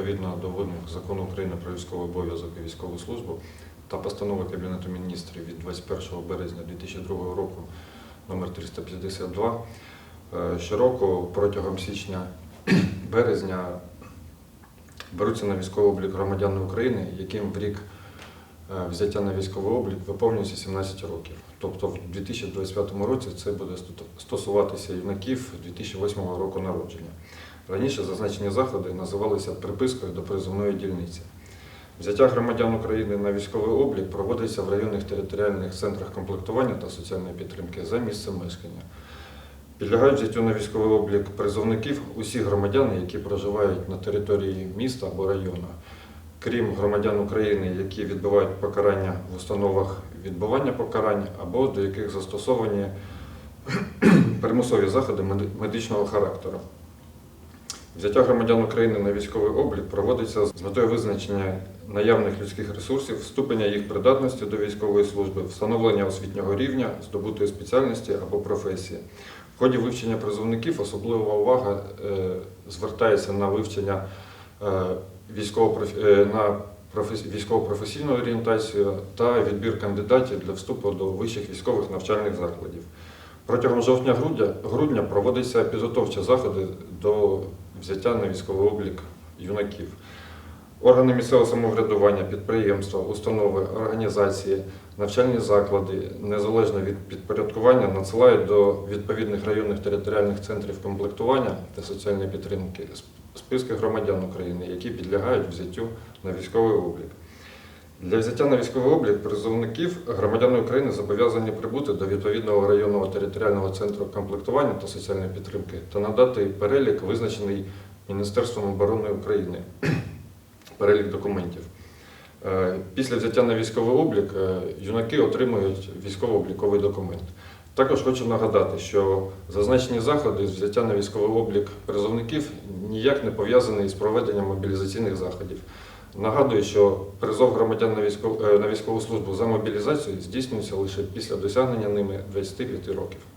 відповідно до вимог закону України про військовий обов'язок і військову службу та постанови Кабінету міністрів від 21 березня 2002 року номер 352 е, щороку протягом січня-березня беруться на військовий облік громадяни України, яким в рік е, взяття на військовий облік виповнюється 17 років. Тобто в 2025 році це буде стосуватися юнаків 2008 року народження. Раніше зазначені заходи називалися припискою до призовної дільниці. Взяття громадян України на військовий облік проводиться в районних територіальних центрах комплектування та соціальної підтримки за місцем мешкання. Підлягають взяттю на військовий облік призовників усі громадяни, які проживають на території міста або району, крім громадян України, які відбувають покарання в установах відбування покарань або до яких застосовані примусові заходи медичного характеру. Взяття громадян України на військовий облік проводиться з метою визначення наявних людських ресурсів, ступеня їх придатності до військової служби, встановлення освітнього рівня, здобутої спеціальності або професії. В ході вивчення призовників особлива увага е, звертається на вивчення е, е, на професі- військово-професійну орієнтацію та відбір кандидатів для вступу до вищих військових навчальних закладів. Протягом жовтня-грудня грудня проводяться підготовчі заходи до взяття на військовий облік юнаків. Органи місцевого самоврядування, підприємства, установи, організації, навчальні заклади, незалежно від підпорядкування, надсилають до відповідних районних територіальних центрів комплектування та соціальної підтримки списки громадян України, які підлягають взяттю на військовий облік. Для взяття на військовий облік призовників громадяни України зобов'язані прибути до відповідного районного територіального центру комплектування та соціальної підтримки та надати перелік, визначений Міністерством оборони України, перелік документів. Е, Після взяття на військовий облік е, юнаки отримують військово-обліковий документ. Також хочу нагадати, що зазначені заходи з взяття на військовий облік призовників ніяк не пов'язані з проведенням мобілізаційних заходів. Нагадую, що призов громадян на військову, на військову службу за мобілізацію здійснюється лише після досягнення ними 25 років.